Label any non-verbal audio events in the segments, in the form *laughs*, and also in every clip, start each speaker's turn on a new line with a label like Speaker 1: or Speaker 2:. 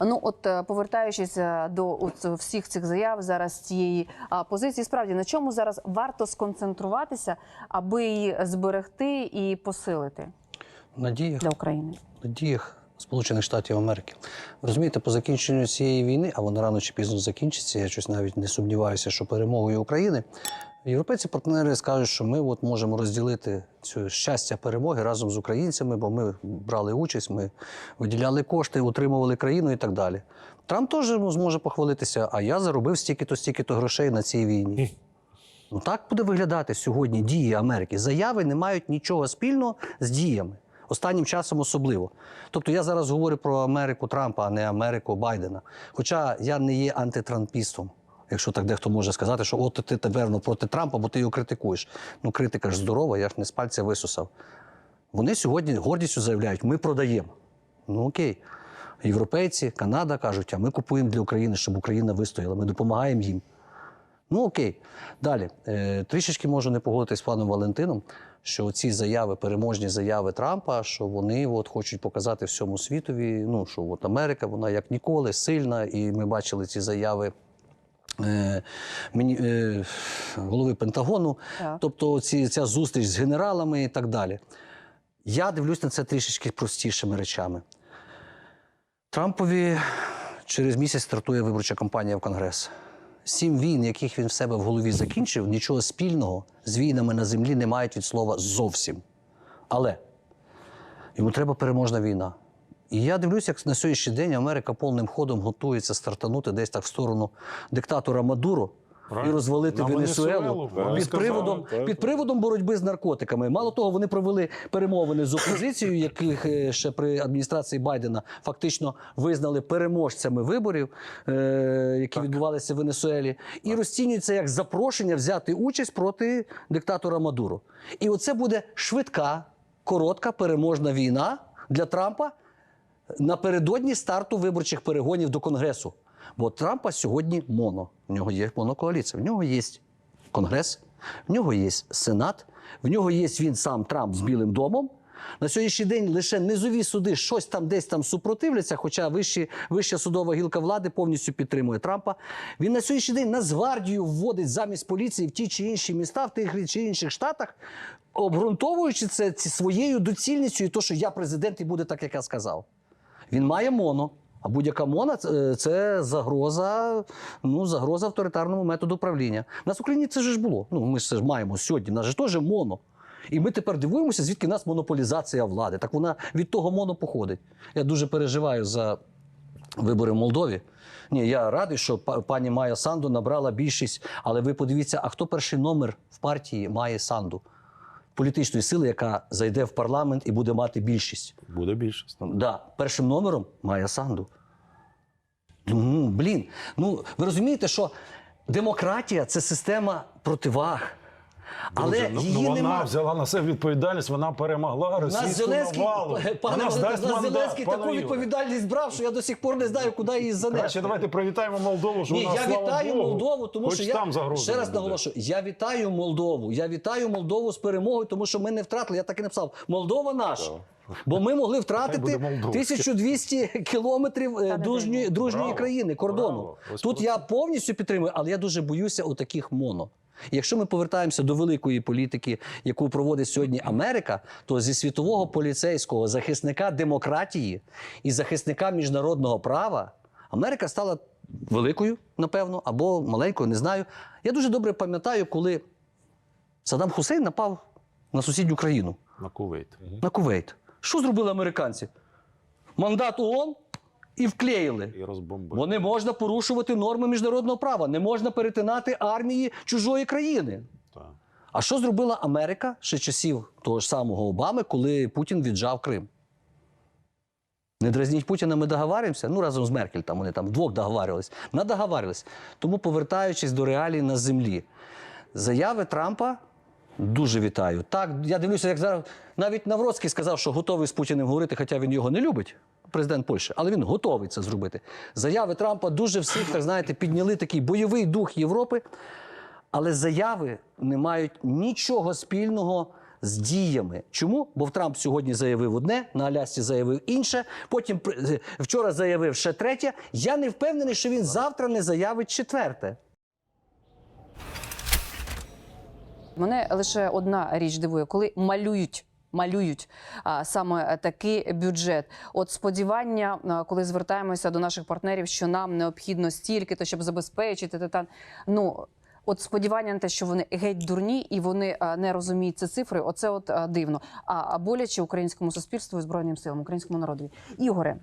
Speaker 1: Ну от е, повертаючись е, до от всіх цих заяв зараз цієї позиції, справді на чому зараз варто сконцентруватися, аби її зберегти і посилити
Speaker 2: Надіях,
Speaker 1: для України?
Speaker 2: надіях Сполучених Штатів Америки. Ви Розумієте, по закінченню цієї війни, а вона рано чи пізно закінчиться, я щось навіть не сумніваюся, що перемогою України. Європейці партнери скажуть, що ми от можемо розділити цю щастя перемоги разом з українцями, бо ми брали участь, ми виділяли кошти, утримували країну і так далі. Трамп теж зможе похвалитися, а я заробив стільки-то, стільки-то грошей на цій війні. Ну так буде виглядати сьогодні дії Америки. Заяви не мають нічого спільного з діями. Останнім часом особливо. Тобто я зараз говорю про Америку Трампа, а не Америку Байдена. Хоча я не є антитрампістом. Якщо так дехто може сказати, що от ти тепер проти Трампа, бо ти його критикуєш. Ну, критика ж здорова, я ж не з пальця висусав. Вони сьогодні гордістю заявляють, ми продаємо. Ну окей. Європейці, Канада кажуть, а ми купуємо для України, щоб Україна вистояла. Ми допомагаємо їм. Ну окей. Далі. Е, трішечки можу не погодитись з паном Валентином, що ці заяви, переможні заяви Трампа, що вони от, хочуть показати всьому світові, ну, що от Америка, вона як ніколи сильна, і ми бачили ці заяви. Е, мені, е, голови Пентагону,
Speaker 1: Так.
Speaker 2: тобто ці, ця зустріч з генералами і так далі. Я дивлюсь на це трішечки простішими речами. Трампові через місяць стартує виборча кампанія в Конгрес. Сім війн, яких він в себе в голові закінчив, нічого спільного з війнами на землі не мають від слова зовсім. Але йому треба переможна війна. І я дивлюся, як на сьогоднішній день Америка повним ходом готується стартанути десь так в сторону диктатора Мадуро і розвалити
Speaker 3: На
Speaker 2: Венесуелу.
Speaker 3: Венесуелу,
Speaker 2: під
Speaker 3: сказали,
Speaker 2: приводом,
Speaker 3: так,
Speaker 2: під приводом боротьби з наркотиками. Мало того, вони провели перемовини з опозицією, яких е, ще при адміністрації Байдена фактично визнали переможцями виборів, е, які відбувалися в Венесуелі, і розцінюють це як запрошення взяти участь проти диктатора Мадуро. І оце буде швидка, коротка переможна війна для Трампа напередодні старту виборчих перегонів до Конгресу. Бо Трампа сьогодні моно. В нього є монокоаліція. В нього є Конгрес, в нього є Сенат, в нього є він сам Трамп з Білим домом. На сьогоднішній день лише низові суди щось там десь там супротивляться, хоча вищі, вища судова гілка влади повністю підтримує Трампа. Він на сьогоднішній день Нацгвардію вводить замість поліції в ті чи інші міста, в тих чи інших штатах, обґрунтовуючи це своєю доцільністю і то, що я президент і буде так, як я сказав. Він має моно. А будь-яка мона це- це загроза, ну, загроза авторитарному методу правління. У нас в Україні це ж було. Ну, ми ж маємо сьогодні. У нас же теж моно. І ми тепер дивуємося, звідки в нас монополізація влади. Так вона від того моно походить. Я дуже переживаю за вибори в Молдові. Ні, я радий, що па- пані Майя Санду набрала більшість, але ви подивіться, а хто перший номер в партії має Санду? Політичної сили, яка зайде в парламент і буде мати більшість.
Speaker 3: Буде більшість.
Speaker 2: Да, першим номером має Санду. Ну, блін. Ну, ви розумієте, що демократія це система противаг. Але
Speaker 3: Друзі, ну,
Speaker 2: її
Speaker 3: ну, вона
Speaker 2: нема.
Speaker 3: взяла на себе відповідальність, вона перемогла
Speaker 2: У нас Зеленський,
Speaker 3: навалу.
Speaker 2: пане
Speaker 3: Вона здасть
Speaker 2: нас
Speaker 3: мандат,
Speaker 2: Зеленський
Speaker 3: пане
Speaker 2: таку
Speaker 3: Ігоре.
Speaker 2: відповідальність брав, що я до сих пор не знаю, куди її занести.
Speaker 3: Краще давайте привітаємо Молдову, що
Speaker 2: Ні,
Speaker 3: вона,
Speaker 2: я
Speaker 3: слава
Speaker 2: вітаю
Speaker 3: Богу,
Speaker 2: Молдову, тому
Speaker 3: хоч
Speaker 2: що я
Speaker 3: там загрози
Speaker 2: ще
Speaker 3: не
Speaker 2: раз
Speaker 3: буде.
Speaker 2: наголошую, я вітаю Молдову. Я вітаю Молдову з перемогою, тому що ми не втратили. Я так і написав: Молдова наша. Бо ми могли втратити
Speaker 3: буде молдовське.
Speaker 2: 1200 кілометрів е, дружньої, дружньої
Speaker 3: Браво,
Speaker 2: країни, кордону.
Speaker 3: браво. Ось
Speaker 2: Тут я повністю підтримую, але я дуже боюся у таких моно. Якщо ми повертаємося до великої політики, яку проводить сьогодні Америка, то зі світового поліцейського захисника демократії і захисника міжнародного права Америка стала великою, напевно, або маленькою, не знаю. Я дуже добре пам'ятаю, коли Саддам Хусейн напав на сусідню країну,
Speaker 3: На Кувейт.
Speaker 2: на Кувейт. Що зробили американці? Мандат ООН і вклеїли.
Speaker 3: І розбомбив.
Speaker 2: Бо не можна порушувати норми міжнародного права, не можна перетинати армії чужої країни.
Speaker 3: Так.
Speaker 2: А що зробила Америка ще часів того ж самого Обами, коли Путін віджав Крим? Не дразніть Путіна, ми договарюємося. Ну, разом з Меркель, там вони там вдвох договарювались. Надоговарювались. Тому, повертаючись до реалій на землі, заяви Трампа дуже вітаю. Так, я дивлюся, як зараз навіть Навроцький сказав, що готовий з Путіним говорити, хоча він його не любить. Президент Польщі, але він готовий це зробити. Заяви Трампа дуже всіх, так знаєте, підняли такий бойовий дух Європи. Але заяви не мають нічого спільного з діями. Чому? Бо Трамп сьогодні заявив одне, на Алясці заявив інше. Потім вчора заявив ще третє. Я не впевнений, що він завтра не заявить четверте.
Speaker 1: Мене лише одна річ дивує, коли малюють. Малюють а, саме такий бюджет. От сподівання, коли звертаємося до наших партнерів, що нам необхідно стільки, то щоб забезпечити та там. Ну от сподівання на те, що вони геть дурні і вони не розуміють ці цифри. Оце от дивно. А боляче українському суспільству і збройним силам, українському народові. Ігоре,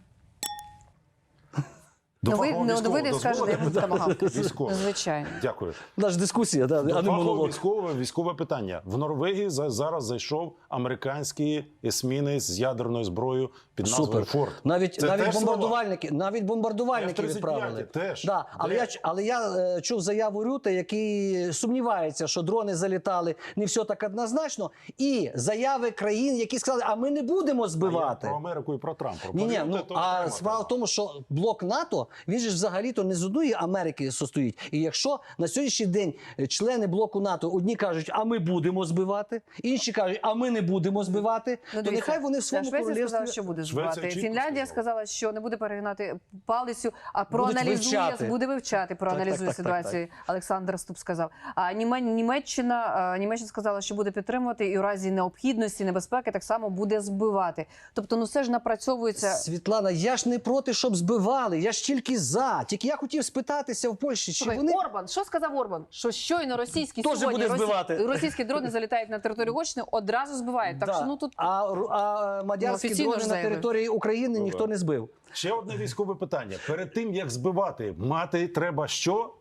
Speaker 1: ну ви не
Speaker 3: військового
Speaker 1: ви не скажете.
Speaker 3: Військово.
Speaker 1: Звичайно.
Speaker 3: Дякую.
Speaker 2: Наша дискусія, да,
Speaker 3: До
Speaker 2: а не монолог.
Speaker 3: військове, військове питання. В Норвегії за- зараз зайшов американський есмінець з ядерною зброєю під назвою
Speaker 2: Супер.
Speaker 3: Форд.
Speaker 2: Навіть
Speaker 3: Це
Speaker 2: навіть
Speaker 3: теж слова?
Speaker 2: бомбардувальники, навіть бомбардувальники відправили.
Speaker 3: теж.
Speaker 2: Да, але
Speaker 3: Де?
Speaker 2: я ч- але я е, чув заяву Рюта, який сумнівається, що дрони залітали не все так однозначно. І заяви країн, які сказали, а ми не будемо
Speaker 3: А я
Speaker 2: збивати.
Speaker 3: про Америку і про Трампа.
Speaker 2: Ні, ні, ну а справа в тому, що блок НАТО він же ж взагалі-то не з одної Америки состоїть. І якщо на сьогоднішній день е, члени блоку НАТО одні кажуть, а ми будемо збивати, інші кажуть, а ми не будемо збивати,
Speaker 1: Ну,
Speaker 2: то нехай вони в своєму
Speaker 1: Швеція сказала, що буде збивати. Фінляндія
Speaker 3: сказала.
Speaker 1: що не буде перегинати палицю, а проаналізує,
Speaker 2: вивчати.
Speaker 1: буде вивчати, проаналізує
Speaker 2: так, так, так,
Speaker 1: ситуацію. Олександр Ступ сказав. А Німе- Німеччина, а, Німеччина сказала, що буде підтримувати і у разі необхідності, небезпеки так само буде збивати. Тобто, ну все ж напрацьовується.
Speaker 2: Світлана, я ж не проти, щоб збивали. Я ж тільки за. Тільки я хотів спитатися в Польщі, чи
Speaker 1: Слухай,
Speaker 2: вони
Speaker 1: Орбан, що сказав Орбан? Що щойно російські
Speaker 2: Тоже
Speaker 1: сьогодні
Speaker 2: буде збивати.
Speaker 1: російські дрони залітають на територію Угорщини, одразу збивають. Так
Speaker 2: Да.
Speaker 1: що ну тут
Speaker 2: а, ру- а мадярські
Speaker 1: Ну, офіційно
Speaker 2: дрони
Speaker 1: ж
Speaker 2: на
Speaker 1: заявив.
Speaker 2: території України
Speaker 3: Ну,
Speaker 2: ніхто не збив.
Speaker 3: Ще одне військове питання. Перед тим як збивати, мати треба що?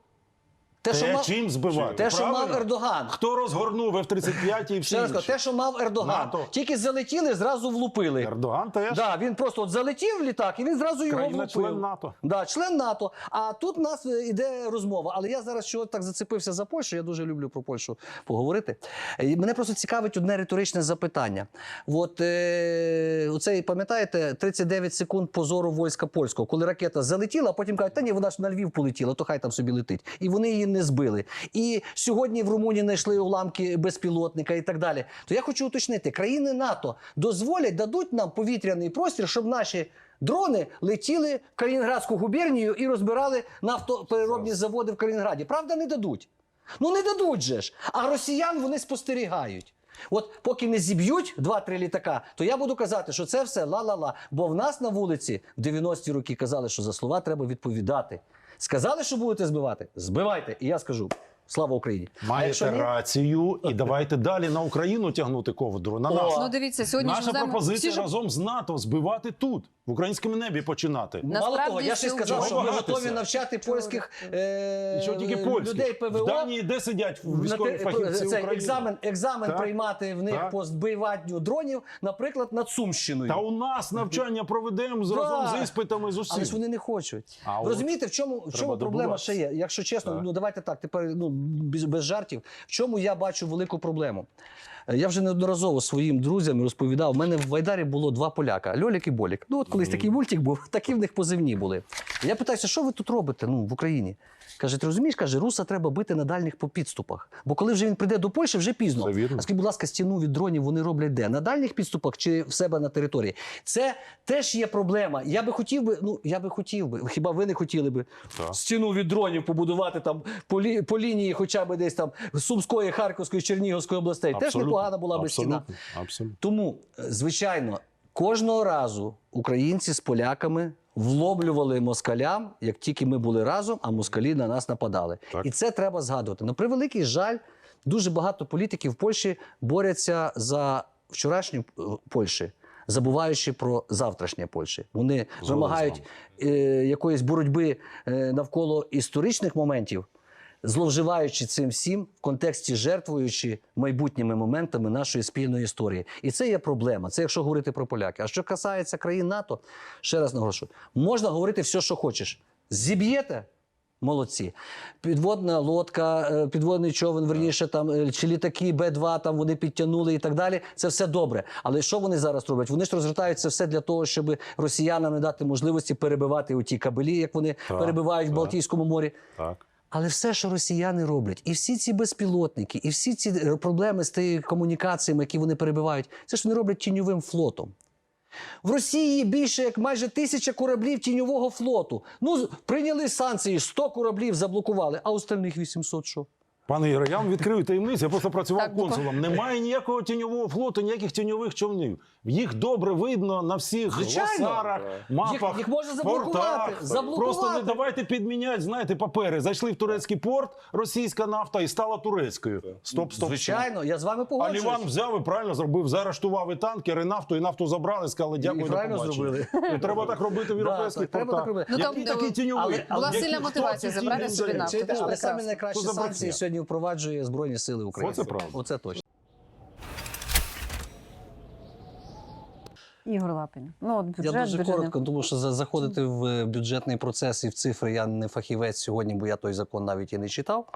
Speaker 2: Те,
Speaker 3: Те,
Speaker 2: що мав,
Speaker 3: чим збивати.
Speaker 2: те, що мав Ердоган.
Speaker 3: Хто розгорнув F-35 і всі інші?
Speaker 2: те, що мав Ердоган.
Speaker 3: НАТО.
Speaker 2: Тільки залетіли, зразу влупили.
Speaker 3: Ердоган теж
Speaker 2: Да, він просто от залетів в літак і він зразу його влупив.
Speaker 3: країна-член НАТО.
Speaker 2: Да, член НАТО. А тут у нас е, іде розмова. Але я зараз що так зацепився за Польщу. Я дуже люблю про Польщу поговорити. Е, Мене просто цікавить одне риторичне запитання. От е, оцей, пам'ятаєте, 39 секунд позору війська польського, коли ракета залетіла, а потім кажуть, та ні, вона ж на Львів полетіла, то хай там собі летить. І вони її не збили. І сьогодні в Румунії знайшли уламки безпілотника і так далі. То я хочу уточнити, країни НАТО дозволять, дадуть нам повітряний простір, щоб наші. Дрони летіли в Калінінградську губернію і розбирали нафтопереробні заводи в Калінінграді. Правда, не дадуть. Ну не дадуть же ж. А росіян вони спостерігають. От поки не зіб'ють два-три літака, то я буду казати, що це все ла-ла-ла. Бо в нас на вулиці в 90-ті роки казали, що за слова треба відповідати. Сказали, що будете збивати? Збивайте. І я скажу: слава Україні!
Speaker 3: Маєте
Speaker 2: ні,
Speaker 3: рацію, і давайте далі на Україну тягнути ковдру. На нас.
Speaker 1: ну дивіться, сьогодні
Speaker 3: Наша пропозиція
Speaker 1: всі
Speaker 3: разом з НАТО збивати тут, в українському небі починати.
Speaker 2: Мало того, я ще сказав, що ми готові навчати польських е,
Speaker 3: що тільки польські.
Speaker 2: людей ПВО.
Speaker 3: В Данії де сидять військові фахівці
Speaker 2: цей
Speaker 3: України?
Speaker 2: екзамен, екзамен
Speaker 3: Так.
Speaker 2: приймати в них
Speaker 3: Так.
Speaker 2: по збиванню дронів, наприклад, над Сумщиною.
Speaker 3: Та у нас навчання проведемо з- разом з іспитами з усім.
Speaker 2: Але ж вони не хочуть.
Speaker 3: А
Speaker 2: Розумієте, в чому, в чому проблема ще є? Якщо чесно,
Speaker 3: Так.
Speaker 2: ну давайте так, тепер ну, без, без жартів. В чому я бачу велику проблему? Е, Я вже неодноразово своїм друзям розповідав. У мене в Вайдарі було два поляка: Льолік і Болік. Ну, от колись такий мультик був, *laughs* такі в них позивні були. Я питаюся, що ви тут робите ну, в Україні? Каже, ти розумієш, каже, руса треба бити на дальніх по підступах. Бо коли вже він прийде до Польщі, вже пізно. А скажіть, будь ласка, стіну від дронів вони роблять де? На дальніх підступах чи в себе на території? Це теж є проблема. Я би хотів би, ну я би хотів би, хіба ви не хотіли би
Speaker 3: Так.
Speaker 2: стіну від дронів побудувати там по, лі, по лінії, хоча б десь там Сумської, Харківської, Чернігівської областей? Теж непогана була би стіна.
Speaker 3: Абсолютно. Абсолютно.
Speaker 2: Тому, е, звичайно, кожного разу українці з поляками влоблювали москалям, як тільки ми були разом, а москалі на нас нападали.
Speaker 3: Так.
Speaker 2: І це треба згадувати. На превеликий жаль, дуже багато політиків в Польщі борються за вчорашню е, Польщі. Забуваючи про завтрашнє Польщі, вони
Speaker 3: Згоден
Speaker 2: вимагають е, якоїсь боротьби е, навколо історичних моментів, зловживаючи цим всім в контексті жертвуючи майбутніми моментами нашої спільної історії. І це є проблема. Це якщо говорити про поляки. А що касається країн НАТО, ще раз наголошую, можна говорити все, що хочеш. Зіб'єте. Молодці. Підводна лодка, е, підводний човен, верніше, там, е, чи літаки Б-2, там вони підтягнули і так далі. Це все добре. Але що вони зараз роблять? Вони ж розгортають це все для того, щоб росіянам не дати можливості перебивати у ті кабелі, як вони
Speaker 3: Так,
Speaker 2: перебивають в. Балтійському морі.
Speaker 3: Так.
Speaker 2: Але все, що росіяни роблять, і всі ці безпілотники, і всі ці е, проблеми з тими комунікаціями, які вони перебивають, це ж вони роблять тіньовим флотом. В Росії більше як майже тисяча кораблів тіньового флоту. Ну, прийняли санкції, 100 кораблів заблокували, а остальних 800 що?
Speaker 3: Пане Ігоре, я вам відкрию таємницю, я просто працював
Speaker 1: Так,
Speaker 3: консулом. Немає ніякого тіньового флоту, ніяких тіньових човнів. Їх добре видно на всіх
Speaker 2: Звичайно.
Speaker 3: гласарах, мапах.
Speaker 2: Їх- їх можна заблокувати,
Speaker 3: портах.
Speaker 2: заблокувати.
Speaker 3: Просто не давайте підміняти, знаєте, папери. Зайшли в турецький порт, російська нафта і стала турецькою. Стоп, стоп.
Speaker 2: Звичайно, я з вами погоджуюсь. А.
Speaker 3: Ліван взяв і правильно зробив, заарештував і танкери, нафту, і нафту забрали, сказали дякую.
Speaker 2: І правильно зробили.
Speaker 3: І треба так робити в
Speaker 2: Да,
Speaker 3: європейських
Speaker 2: треба
Speaker 3: портах.
Speaker 2: так робити.
Speaker 1: Ну, там,
Speaker 3: Який такий тіньовий?
Speaker 2: але
Speaker 1: була сильна мотивація забрати собі нафту.
Speaker 2: Це саме найкращі
Speaker 3: за
Speaker 2: санкції
Speaker 3: брехня?
Speaker 2: Сьогодні впроваджує Збройні Сили України.
Speaker 3: Оце правда.
Speaker 2: Оце точно.
Speaker 1: Ігор Лапін. Ну, от бюджет,
Speaker 2: Я дуже
Speaker 1: бюджетний.
Speaker 2: коротко, тому що за- заходити в е, бюджетний процес і в цифри я не фахівець сьогодні, бо я той закон навіть і не читав.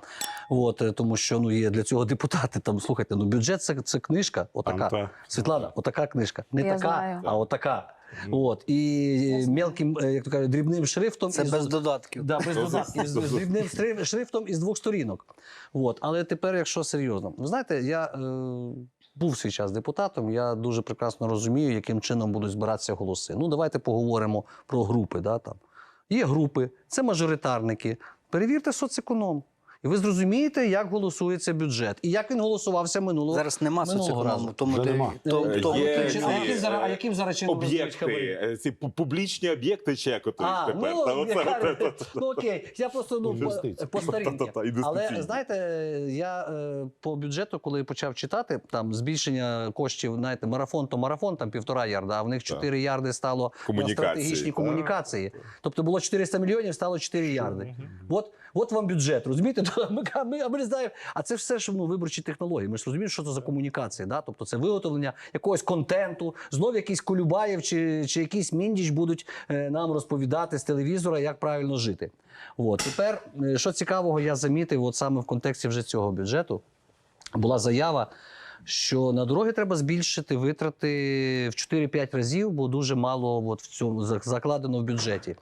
Speaker 2: От, е, тому що ну, є для цього депутати. Там, слухайте, ну бюджет це, це книжка, отака. Світлана, отака книжка. Не
Speaker 1: Я
Speaker 2: така,
Speaker 1: знаю.
Speaker 2: а отака. От, і мелким, е, як то кажуть, дрібним шрифтом.
Speaker 4: Це
Speaker 2: із-
Speaker 4: без додатків.
Speaker 2: Да, без додатків, з, з дрібним шрифтом із двох сторінок. От. Але тепер, якщо серйозно, ви знаєте, я е, був свій час депутатом, я дуже прекрасно розумію, яким чином будуть збиратися голоси. Ну, давайте поговоримо про групи. Да, там. Є групи, це мажоритарники. Перевірте соцеконом. І ви зрозумієте, як голосується бюджет і як він голосувався минулого
Speaker 4: Зараз нема соцеконому. Тому ти,
Speaker 3: нема.
Speaker 4: то,
Speaker 2: Е,
Speaker 4: то,
Speaker 5: є
Speaker 2: а яким зараз, а яким зараз чином
Speaker 5: об'єкти, е, ці публічні об'єкти чекотують
Speaker 2: А,
Speaker 5: тепер.
Speaker 2: ну,
Speaker 5: Та оце- та- та- та-
Speaker 2: ну окей, я просто ну, по,
Speaker 5: інвестиційні.
Speaker 2: Але знаєте, я е, по бюджету, коли почав читати, там збільшення коштів, знаєте, марафон то марафон, там півтора ярда, а в них 4 ярди стало на
Speaker 5: Комунікації,
Speaker 2: стратегічні комунікації. Тобто було 400 мільйонів, стало 4 ярди. От, от вам бюджет, розумієте? *laughs* Ми, а ми, а ми знаємо. А це все ж ну, виборчі технології. Ми ж розуміємо, що це за комунікації. Да? Тобто це виготовлення якогось контенту, знов якийсь Колюбаєв чи, чи якийсь Міндіч будуть е, нам розповідати з телевізора, як правильно жити. От. Тепер, е, що цікавого, я замітив, от саме в контексті вже цього бюджету, була заява. Що на дороги треба збільшити витрати в 4-5 разів, бо дуже мало от в цьому закладено в бюджеті.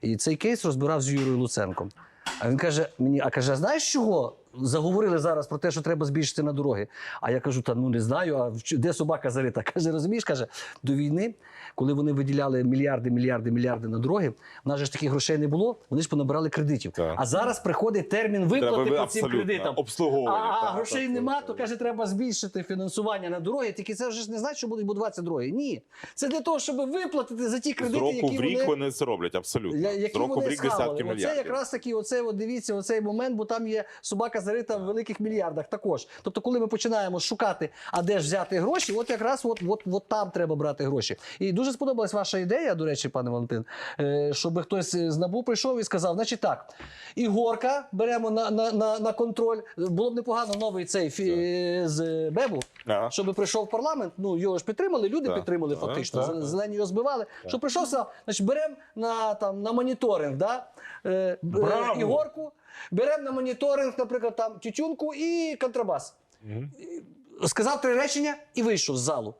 Speaker 2: І цей кейс розбирав з Юрою Луценком. А він каже: мені, а каже, а знаєш чого? Заговорили зараз про те, що треба збільшити на дороги. А я кажу: та ну не знаю, а де собака зарита? *laughs* Каже, розумієш, каже, до війни, коли вони виділяли мільярди, мільярди, мільярди на дороги, в нас же ж таких грошей не було, вони ж понабирали кредитів.
Speaker 5: Так.
Speaker 2: А зараз приходить термін виплати
Speaker 5: Треба
Speaker 2: по цим кредитам.
Speaker 5: обслуговування.
Speaker 2: А
Speaker 5: так,
Speaker 2: грошей
Speaker 5: так,
Speaker 2: нема,
Speaker 5: так,
Speaker 2: то каже, треба збільшити фінансування на дороги. Тільки це вже ж не значить, що будуть будуватися дороги. Ні, це для того, щоб виплатити за ті
Speaker 5: З
Speaker 2: кредити,
Speaker 5: року
Speaker 2: які
Speaker 5: в рік
Speaker 2: вони.
Speaker 5: вони це роблять абсолютно.
Speaker 2: Я- які
Speaker 5: З року в рік десятки мільярдів.
Speaker 2: якраз таки, оце, от дивіться, оцей момент, бо там є собака зарита в великих мільярдах також. Тобто, коли ми починаємо шукати, а де ж взяти гроші, от якраз от, от, от там треба брати гроші. І дуже сподобалась ваша ідея, до речі, пане Валентин, е, щоб хтось з НАБУ прийшов і сказав: значить так, Ігорка беремо на, на, на, на контроль. Було б непогано новий цей фі, з Бебу.
Speaker 5: Ага.
Speaker 2: Щоб прийшов в парламент, ну його ж підтримали, люди
Speaker 5: Так,
Speaker 2: підтримали
Speaker 5: так,
Speaker 2: фактично.
Speaker 3: так,
Speaker 2: Зелені його збивали. Щоб прийшов, сказав, значить, беремо на, там, на моніторинг, да? е,
Speaker 3: Браво!
Speaker 2: е, ігорку, беремо на моніторинг, наприклад, там тютюнку і контрабас. Сказав три речення і вийшов з залу.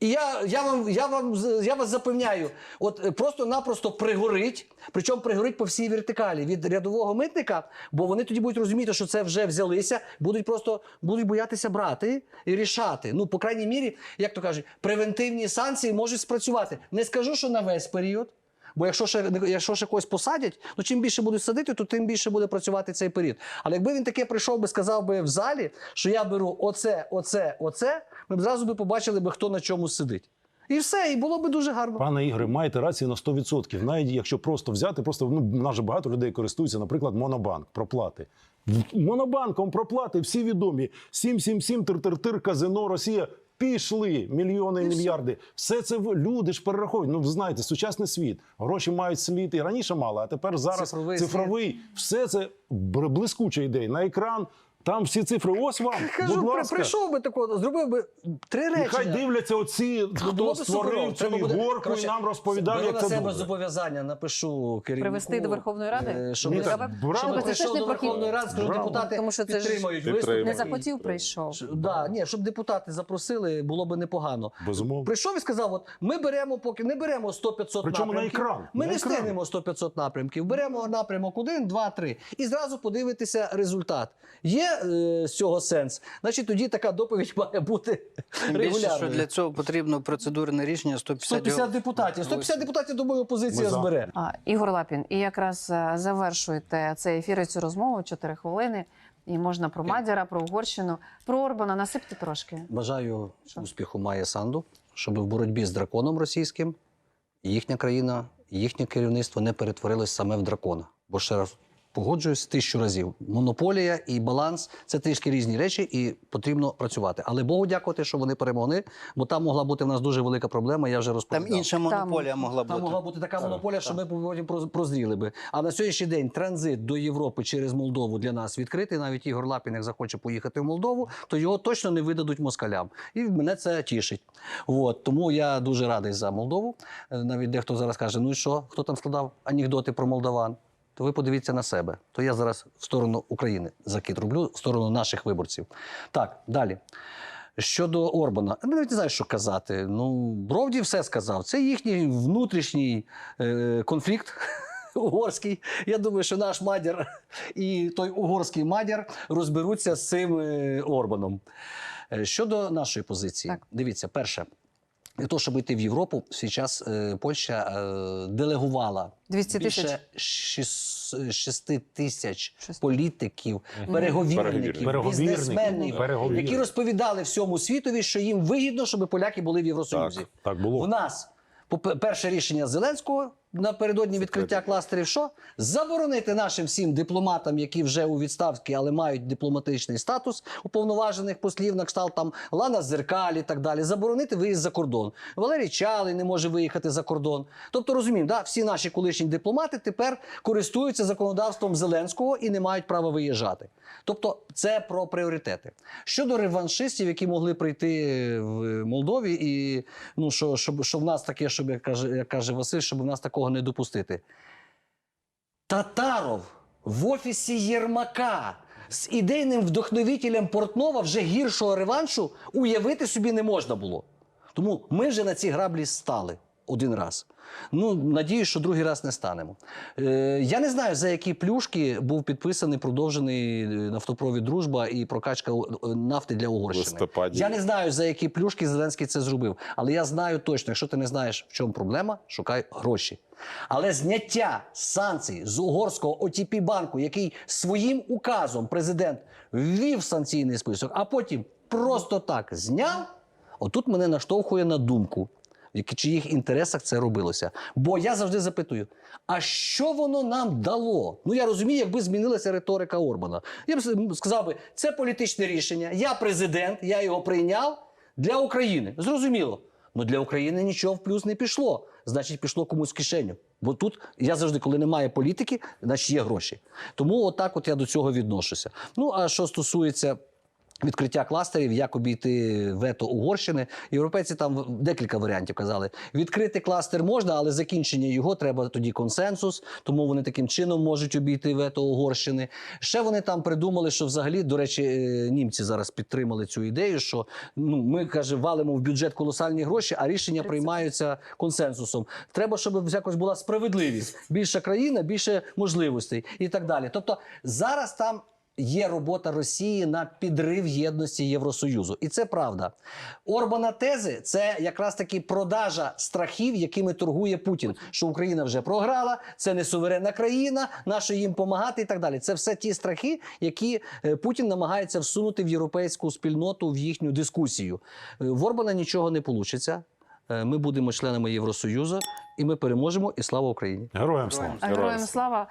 Speaker 2: І я, я, вам, я, вам, я вас запевняю, от е, просто-напросто пригорить, причому пригорить по всій вертикалі від рядового митника, бо вони тоді будуть розуміти, що це вже взялися, будуть просто будуть боятися брати і рішати. Ну, по крайній мірі, як то кажуть, превентивні санкції можуть спрацювати. Не скажу, що на весь період. Бо якщо ще, якщо ще когось посадять, ну чим більше будуть садити, то тим більше буде працювати цей період. Але якби він таке прийшов би, сказав би в залі, що я беру оце, оце, оце, ми б зразу би побачили би, хто на чому сидить. І все, і було би дуже гарно.
Speaker 3: Пане Ігоре, маєте рацію на 100%. Навіть якщо просто взяти, просто ну, в нас же багато людей користуються, наприклад, Монобанк, проплати. Монобанком проплати всі відомі. 777, тир-тир-тир, казино, Росія. Пішли мільйони і мільярди. Все це люди ж перераховують. Ну, ви знаєте, сучасний світ. Гроші мають слід і раніше мали, а тепер зараз
Speaker 2: Цифровий
Speaker 3: цифровий. Все це блискуча ідея. На екран Там всі цифри. Ось вам.
Speaker 2: Кажу,
Speaker 3: будь ласка.
Speaker 2: прийшов би такого, зробив би три речення.
Speaker 3: Нехай дивляться оці, хто створив цю
Speaker 2: буде-
Speaker 3: горку і нам розповідав,
Speaker 2: беру
Speaker 3: як
Speaker 2: на себе зобов'язання, напишу керівнику.
Speaker 1: Привести до Верховної Ради?
Speaker 2: е, Щоб,
Speaker 3: Ні, так,
Speaker 2: щоб
Speaker 3: Це
Speaker 2: прийшов до Верховної Ради, скажу, депутати
Speaker 1: Тому що це
Speaker 2: підтримують.
Speaker 1: Не захотів, прийшов.
Speaker 2: Да, ні, щоб депутати запросили, було би непогано.
Speaker 3: Безумовно.
Speaker 2: Прийшов і сказав: от ми беремо поки не беремо 100-500
Speaker 3: Причому на екран,
Speaker 2: Ми
Speaker 3: на
Speaker 2: не встигнемо 100-500 напрямків. Беремо напрямок 1, 2, 3. І зразу подивитися результат. Є е, з цього сенс? Значить, тоді така доповідь *laughs* має бути
Speaker 4: більше, що для цього потрібно процедурне рішення 150,
Speaker 2: 150 депутатів. 150 депутатів, думаю, опозиція збере.
Speaker 1: А, Ігор Лапін, і якраз е, завершуєте цей ефір і цю розмову 4 хвилини. І можна про Мадяра, про Угорщину, про Орбана насипте трошки.
Speaker 2: Бажаю
Speaker 1: Що?
Speaker 2: успіху має Санду, щоб в боротьбі з драконом російським їхня країна, їхнє керівництво не перетворилось саме в дракона. Бо ще раз погоджуюсь тисячу разів. Монополія і баланс це трішки різні речі, і потрібно працювати. Але Богу дякувати, що вони перемогли, бо там могла бути в нас дуже велика проблема. Я вже розповідав.
Speaker 4: Там інша монополія могла
Speaker 2: Там могла бути така монополія, що ми потім прозріли би. А на сьогоднішній день транзит до Європи через Молдову для нас відкритий. Навіть Ігор Лапін, як захоче поїхати в Молдову, то його точно не видадуть москалям. І мене це тішить. От тому я дуже радий за Молдову. Е, Навіть дехто зараз каже: ну і що, хто там складав анекдоти про молдаван? То ви подивіться на себе. То я зараз в сторону України закид роблю, в сторону наших виборців. Так, далі. Щодо Орбана, я навіть не знаю, що казати. Ну, Бровді все сказав. Це їхній внутрішній е, конфлікт. *laughs* Угорський. Я думаю, що наш мадяр і той угорський мадяр розберуться з цим е, Орбаном. Е, Щодо нашої позиції,
Speaker 1: Так.
Speaker 2: дивіться, перше, для того, щоб йти в Європу, в свій час е, Польща е, делегувала
Speaker 1: 200 тисяч.
Speaker 2: більше 6, 6 тисяч
Speaker 1: Шесть.
Speaker 2: політиків,
Speaker 5: Переговірників.
Speaker 2: переговірників, бізнесменів,
Speaker 3: Переговірників.
Speaker 2: які розповідали всьому світові, що їм вигідно, щоб поляки були в Євросоюзі.
Speaker 5: Так.
Speaker 3: Так
Speaker 2: В
Speaker 3: У
Speaker 2: нас по- перше рішення Зеленського напередодні відкриття кластерів. Що заборонити нашим всім дипломатам, які вже у відставці, але мають дипломатичний статус уповноважених послів на кшталт там Лана Зеркаль і так далі. Заборонити виїзд за кордон. Валерій Чалий не може виїхати за кордон. Тобто розуміємо, да, всі наші колишні дипломати тепер користуються законодавством Зеленського і не мають права виїжджати. Тобто, це про пріоритети. Щодо реваншистів, які могли прийти в Молдові, і ну що, щоб, що в нас таке, щоб як каже, як каже Василь, щоб в нас такого не допустити. Татаров в офісі Єрмака з ідейним вдохновителем Портнова вже гіршого реваншу уявити собі не можна було. Тому ми вже на ці граблі стали один раз. Ну, надіюсь, що другий раз не станемо. Е, я не знаю, за які плюшки був підписаний продовжений е, нафтопровід Дружба і прокачка е, нафти для Угорщини.
Speaker 5: листопаді.
Speaker 2: Я не знаю, за які плюшки Зеленський це зробив. Але я знаю точно, якщо ти не знаєш, в чому проблема, шукай гроші. Але зняття санкцій з угорського OTP банку, який своїм указом президент ввів санкційний список, а потім просто так зняв, отут мене наштовхує на думку. В чиїх інтересах це робилося. Бо я завжди запитую: а що воно нам дало? Ну я розумію, якби змінилася риторика Орбана. Я б сказав би, це політичне рішення. Я президент, я його прийняв для України. Зрозуміло. Ну для України нічого в плюс не пішло. Значить, пішло комусь в кишеню. Бо тут я завжди, коли немає політики, значить є гроші. Тому отак от я до цього відношуся. Ну а що стосується. Відкриття кластерів, як обійти вето Угорщини. Європейці там декілька варіантів казали. Відкрити кластер можна, але закінчення його треба тоді консенсус, тому вони таким чином можуть обійти вето Угорщини. Ще вони там придумали, що взагалі, до речі, е, німці зараз підтримали цю ідею, що ну ми каже, валимо в бюджет колосальні гроші, а рішення приймаються консенсусом. Треба, щоб якось була справедливість. Більша країна, більше можливостей і так далі. Тобто зараз там. Є робота Росії на підрив єдності Євросоюзу, і це правда. Орбана тези це якраз таки продажа страхів, якими торгує Путін. Що Україна вже програла, це не суверенна країна, нащо їм допомагати і так далі. Це все ті страхи, які е, Путін намагається всунути в європейську спільноту в їхню дискусію. Е, В Орбана нічого не вийде. Ми будемо членами Євросоюзу, і ми переможемо. І слава Україні!
Speaker 3: Героям слава.
Speaker 1: Героям слава.